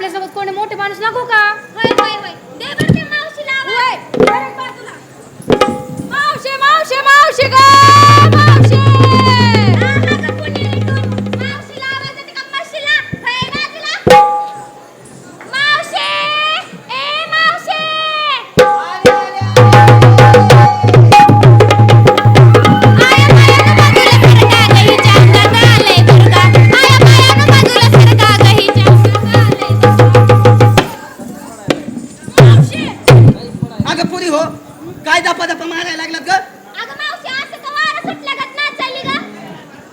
आपल्यासोबत कोणी मोठे माणूस नको का? होय होय होय. दे बरं. अगं पुरी हो काय दपा दपा मारायला लागलात ग? अगं मावशी असं का वारं नाचायली?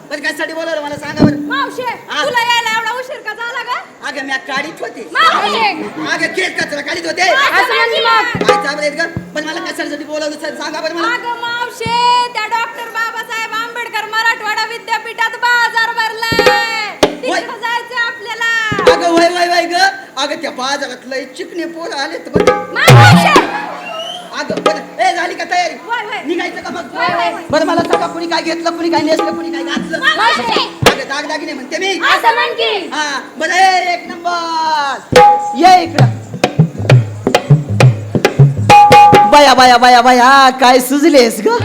पण कशासाठी बोलवलं मला सांगा बरं. मावशे हा. तुला यायला एवढा उशीर का झाला ग? अगं मी काढीत होते. मावशे! अगं केस कचरा काढीत होते. असं म्हणजे मग? काय चालू ग? पण मला कशासाठी बोलवलं सर सांगा बरं मला. अगं मावशे त्या डॉक्टर बाबासाहेब आंबेडकर मराठवाडा विद्यापीठात बाजार भरलाय. तिकडे जायचं आपल्याला. अगं वय वय वय ग. अगं त्या बाजारात लय चिकणे पोर आले तर बरं मावशे! अगं बरं ए झाली का तयारी? वय, वय. निघायचं का मग? वय, वय, वय. बरं मला सांगा कुणी काय घेतलं कुणी काय नेसलं कुणी काय घातलं म्हणते मी. हा बरं ए, एक नंबर. ये इकडं. बाया बाया बाया बाया काय सुजलेस ग?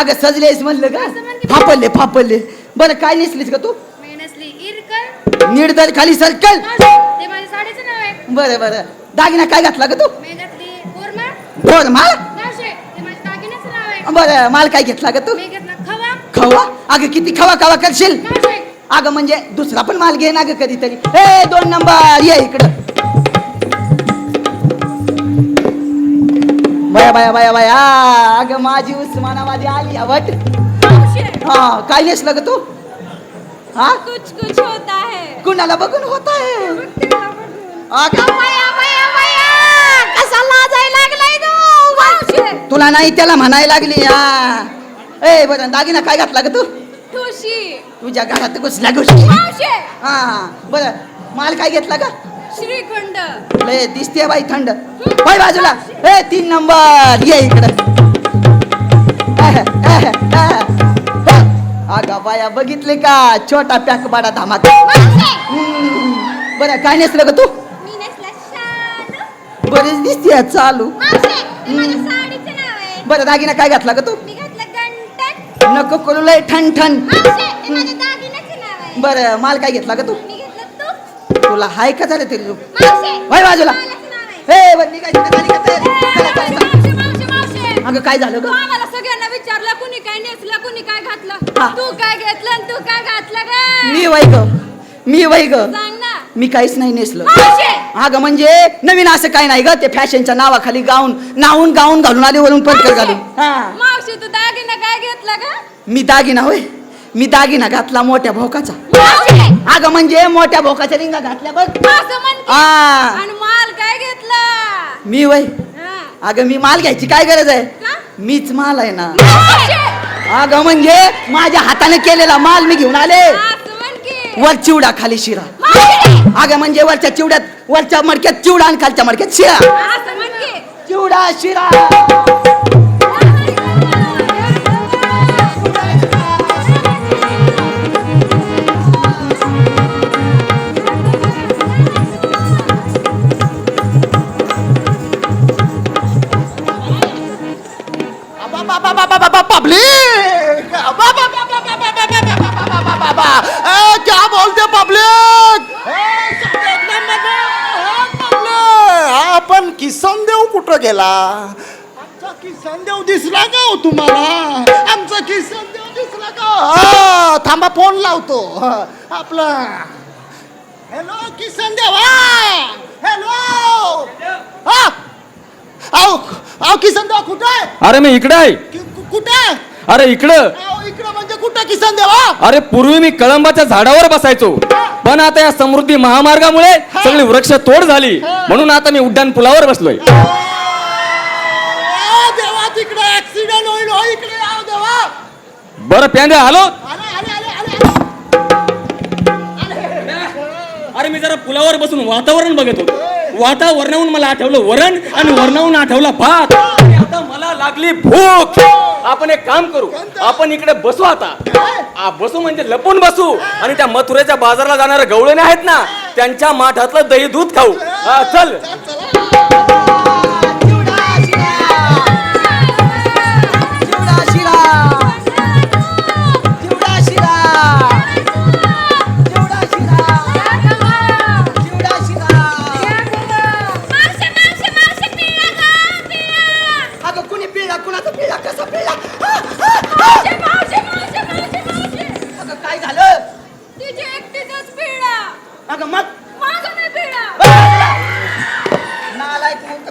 अगं सजलेस म्हणलं ग. फापडले फापडले. बरं काय नेसलीस का तू? मी नसली इरकल. निर्दल खाली सर्कल. मावशी, ते माझ्या साडीचं नाव आहे. बरं बरं. दागिना काय घातला ग तू? बोर माल? नाव आहे. बरं माल काय घेतला ग तू? खवा. खवा? अगं किती खवा खवा करशील? अगं म्हणजे दुसरा पण माल घे ना ग कधीतरी. ए दोन नंबर ये इकडं. बाया बाया बाया बाया. अगं माझी उस्मानाबादी आली आवट. हा काय नेसलं ग तू? हा? कुछ कुछ होता है. कुणाला बघून होत आहे बया बया बया कसा लाजायला लागलाय तो मावशे तुला नाही त्याला म्हणायला लागली हा ए बरं दागिना काय घातला ग तू? ठुशी. तुझ्या घरात गोष्टी मावशे. हा बरं माल काय घेतला का श्रीखंड. लय दिसते बाई थंड. बाई बाजूला. ए तीन नंबर ये इकडं. अगं बाया बघितले का? छोटा पॅक बाडा धमाका हम्म. बरं काय नेसलं ग तू? मी नेसला शालू. बरेच दिसते चालू. मावशे माझ्या बरं दागिना काय घातला ग तू? मी घातलं गंटन नको करू लय ठण ठण मावशे ते माझ्या दागिन्याचं नाव आहे. बरं माल काय घेतला ग तू? मी घेतलं तूप तुला हाय का झालं तरी तू? मावशे वय बाजूला. मालाचं नाव आहे. हे बरं निघायची का झाली का तयारी? चला, चला, चला. मावशे मावशे मावशे अगं काय झालं ग? आम्हाला सगळ्यांना विचारलं कुणी काय नेसलं कुणी काय हा. घातलं तू काय घेतलं आणि तू काय घातलं ग? मी वै ग. मी वै ग. सांग ना. मी काहीच नाही नेसलं. मावशे! अगं म्हणजे नवीन असं काय नाही ग ते फॅशनच्या नावाखाली गाऊन नाहून गाऊन घालून आले वरून पटकन घालून. हा. मावशी तू दागिना काय घेतलं ग? मी दागिना होय. मी दागिना घातला मोठ्या भोकाचा. मावशे! अगं म्हणजे मोठ्या भोकाच्या रिंगा घातल्या बघ. असं म्हण की. आ आणि माल काय घेतला? मी वय हा. अगं मी माल घ्यायची काय गरज आहे? मीच माल आहे ना. मावशे, अगं म्हणजे माझ्या हाताने केलेला माल मी घेऊन आले. असं म्हण की. वर चिवडा खाली शिरा. मावशे, अगं म्हणजे वरच्या चिवड्यात वरच्या मडक्यात चिवडा आणि खालच्या मडक्यात शिरा. चिवडा शिरा पब्लिक क्या बोलते पब्लिक किसन देव कुठं गेला? आमचा किसन देव दिसला का हो तुम्हाला? आमचा किसन देव दिसला का? हा, थांबा फोन लावतो. हा, आपला हॅलो किसन देव हॅलो हा. आओ आओ किसन देव कुठं आहे? अरे मी इकडे आहे. कि- कु- कुठं अरे इकडं. आओ इकडं म्हणजे कुठं किसन देवा अरे पूर्वी मी कळंबाच्या झाडावर बसायचो. पण आता या समृद्धी महामार्गामुळे सगळी वृक्ष तोड झाली. म्हणून आता मी उड्डाण पुलावर बसलोय. देवा तिकडे ऍक्सिडेंट होईल हो इकडे देवा. बरं प्यांद्या आलो आले आले आले आले. अरे मी जरा पुलावर बसून वातावरण बघत होतो. वातावरणाहून मला आठवलं वरण आणि वरणाहून आठवला भात. आणि आता मला लागली भूक. आपण एक काम करू. आपण इकडे बसू आता. आ, बसू म्हणजे लपून बसू. आणि त्या मथुरेच्या बाजारला जाणाऱ्या गवळणे आहेत ना त्यांच्या माठातलं दही दूध खाऊ. हा, चल.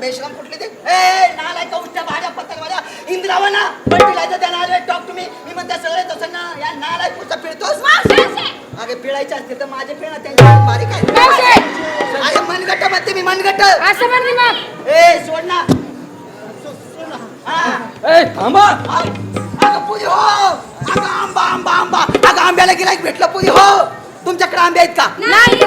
बेशरम कुठले ते? ए नालायक उठ्या भाड्या पतंगवाड्या इंद्रावना फर्टिलायझर देणार टॉक तुम्ही मी म्हणते सगळे तसं ना या नालायक पुढचा पिळतोस अगे पिळायचे असते तर माझे पिळा त्यांच्या बारीक आहे अरे मनगट म्हणते मी मनगट. असं म्हणते मग. ए सोड ना. सो- सोड ना. हा. ए थांबा. आ- अगं पुरी हो. अगं आंबा आंबा आंबा. अगं आंब्याला गिराईक भेटलं पुरी हो. तुमच्याकडे आंबे आहेत का? नाही.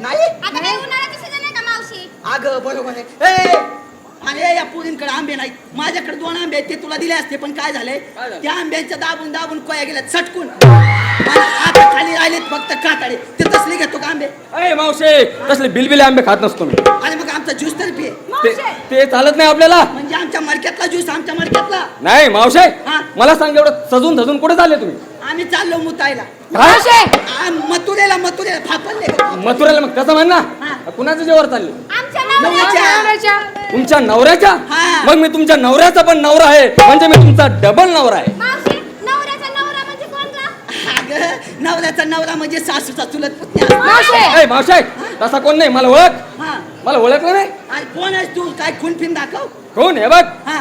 नाही? आता काय उन्हाळ्याचं सीझन आहे का मावशी? अगं बरोबर आहे. ए अरे या पुरींकडे आंबे नाही माझ्याकडे दोन आंबे आहेत ते तुला दिले असते पण काय झालं? त्या आंब्यांच्या दाबून दाबून कोया गेल्यात सटकून. आणि आता खाली राहिलेत फक्त काटाळे ते तसले घेतो का आंबे? ए मावशे तसले बिलबिले आंबे खात नसतो मी. आणि मग आमचा ज्यूस तर पिये. ते ते चालत नाही आपल्याला? म्हणजे आमच्या मडक्यातला ज्यूस आमच्या मडक्यातला? नाही मावशे हा. मला सांग एवढं सजून धजून कुठे चालले तुम्ही? आम्ही चाललो मुतायला काय? आ, मथुरेला मथुरेला फापरले? मथुराला मग तसं म्हण हा. ना कुणाच्या जेवर चालले? आमच्या नवऱ्याच्या. तुमच्या नवऱ्याच्या? हा. मग मी तुमच्या नवऱ्याचा पण नवरा आहे. म्हणजे मी तुमचा डबल नवरा आहे. मावशी नवऱ्याचा नवरा म्हणजे कोण गं? अगं नवऱ्याचा नवरा म्हणजे सासूचा चुलत पुतण्या. ए मावशे! तसा कोण नाही मला ओळख. हा. मला ओळखलं नाही. आणि कोण आहेस तू? काय खून फिन दाखव. कोण हे बघ? हा.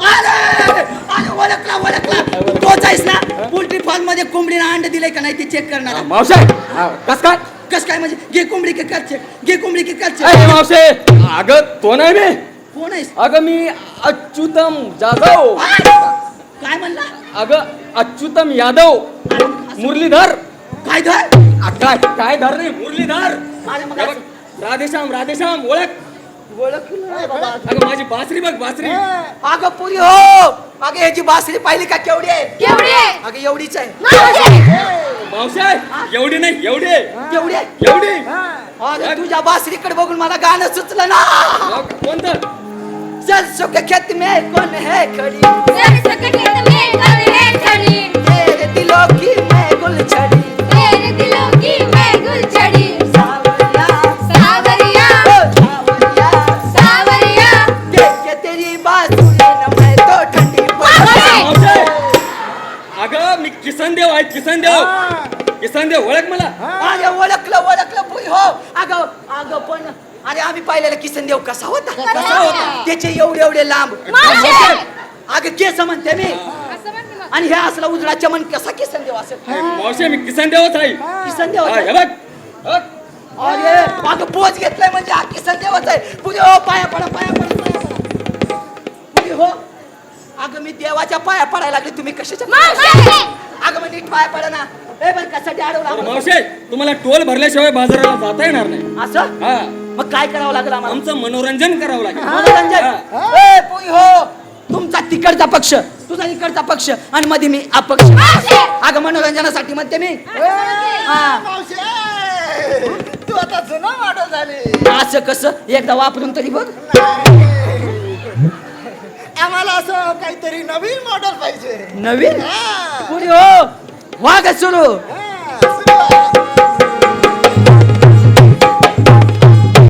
अरे! अरे ओळखला ओळखला. तोच आहेस ना? पोल्ट्री फार्ममध्ये कोंबडीला अंड दिलंय का नाही ते चेक करणार मावशे! हा, कस काय? कस काय म्हणजे? घे कोंबडी के चेक घे कोंबडी के ए चेक मावशे. अगं तो नाही मी? कोण आहेस? अगं मी अच्युतम जाधव. काय म्हणला? अगं अच्युतम यादव. मुरलीधर. काय धर? काय काय धर नाही मुरलीधर. अरे मग बघ, राधेश्याम राधेश्याम ओळख. अगं माझी बासरी बघ बासरी. अगं पुरी हो. अगं ह्याची बासरी पाहिली का? केवढी आहे? केवढी आहे? अगं एवढीच आहे. मावशी मावशे एवढी नाही एवढी. आहे एवढी. अरे तुझ्या बासरीकडे बघून मला गाणं सुचलं ना. का? कोणतं? चल सुख खेत में कौन है खड़ी? सरसकट में कल है खड़ी? तेरे दिलों की मैं गुल छड़ी किसन देव किसन देव ओळख मला? अरे ओळखलं ओळखलं पुरी हो. अगं अगं पण अरे आम्ही पाहिलेला किसन देव कसा होता? कसा होता? त्याचे एवढे एवढे लांब. मावशे! अगं केस म्हणते मी. असं म्हणते मग. आणि हे असला उजळा चमन कसा किसन देव असेल मावशे मी किसन देवच आहे. किसन देव हा, हे. बघ. बघ. अरे अगं पोच घेतलाय म्हणजे हा किसन देवच आहे. पुढे हो पाया पडा पाया पडा. पाया पडा पुढे हो. अगं मी देवाच्या पाया पडायला लागले. तुम्ही कशाच्या मावशी! अगं मग नीट पाया पडा ना ए पण कशासाठी बरं, अडवला मावशे तुम्हाला टोल भरल्याशिवाय बाजाराला जाता येणार नाही. असं? हा. मग काय करावं लागलं आम्हाला? आमचं मनोरंजन करावं लागेल. मनोरंजन? हा. ए पुई हो तुमचा तिकडचा पक्ष तुझा इकडचा पक्ष आणि मध्ये मी अपक्ष! अगं मनोरंजनासाठी म्हणते मी. हा. तू आता जुना मॉडेल झाली. असं कसं? एकदा वापरून तरी बघ. आम्हाला असं काहीतरी नवीन मॉडेल पाहिजे. नवीन? हा. पुरी हो? वाघ सुरू. सुरू